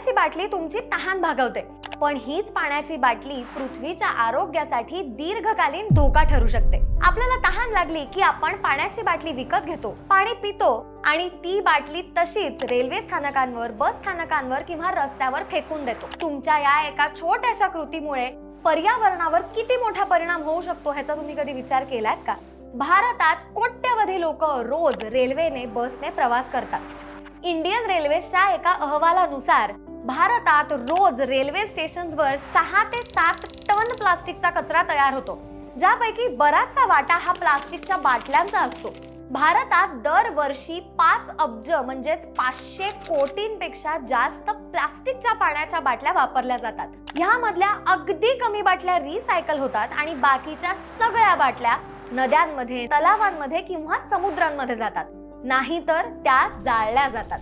पाण्याची बाटली तुमची तहान भागवते. पण हीच पाण्याची बाटली पृथ्वीच्या आरोग्यासाठी दीर्घकालीन धोका ठरू शकते. आपल्याला तहान लागली की आपण पाण्याची बाटली विकत घेतो पाणी पितो आणि ती बाटली तशीच रेल्वे स्थानकांवर बस स्थानकांवर किंवा रस्त्यावर फेकून देतो. तुमच्या या एका छोट्याशा कृतीमुळे पर्यावरणावर किती मोठा परिणाम होऊ शकतो ह्याचा तुम्ही कधी विचार केलात का? भारतात कोट्यवधी लोक रोज रेल्वेने बसने प्रवास करतात. इंडियन रेल्वेच्या एका अहवालानुसार भारतात रोज रेल्वे स्टेशनवर सहा ते सात टन प्लास्टिकचा कचरा तयार होतो. ज्यापैकी बराचसा वाटा हा प्लास्टिकच्या बाटल्यांचा असतो. भारतात दरवर्षी पाच अब्ज म्हणजेच पाचशे कोटींपेक्षा जास्त प्लास्टिकच्या पाण्याच्या बाटल्या वापरल्या जातात. ह्यामधल्या अगदी कमी बाटल्या रिसायकल होतात आणि बाकीच्या सगळ्या बाटल्या नद्यांमध्ये तलावांमध्ये किंवा समुद्रांमध्ये जातात. नाहीतर त्या जाळल्या जातात.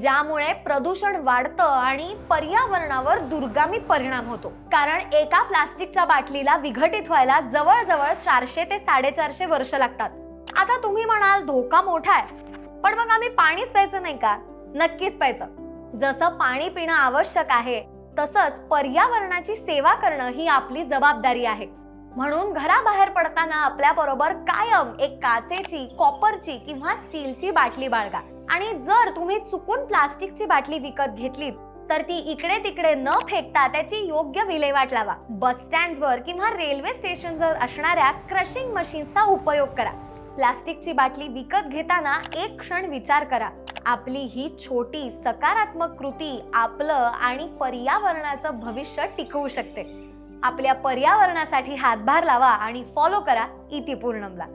ज्यामुळे प्रदूषण वाढतं आणि पर्यावरणावर दुर्गामी परिणाम होतो. कारण एका प्लास्टिकच्या बाटलीला विघटित व्हायला जवळजवळ चारशे ते साडेचारशे वर्ष लागतात. आता तुम्ही म्हणाल धोका मोठा आहे. पण मग आम्ही पाणीच प्यायचं नाही का? नक्कीच प्यायचं. जसं पाणी पिणं आवश्यक आहे तसंच पर्यावरणाची सेवा करणं ही आपली जबाबदारी आहे. म्हणून घराबाहेर पडताना आपल्या बरोबर कायम एक काचेची कॉपरची किंवा स्टीलची बाटली बाळगा. आणि जर तुम्ही चुकून प्लास्टिकची बाटली विकत घेतली तर ती इकडे तिकडे न फेकता त्याची योग्य विल्हेवाट लावा. बस स्टँडवर किंवा रेल्वे स्टेशनवर असणाऱ्या क्रशिंग मशीनचा उपयोग करा. प्लास्टिकची बाटली विकत घेताना एक क्षण विचार करा. आपली ही छोटी सकारात्मक कृती आपलं आणि पर्यावरणाचं भविष्य टिकवू शकते. आपल्या पर्यावरणासाठी हातभार लावा आणि फॉलो करा इति पूर्णमला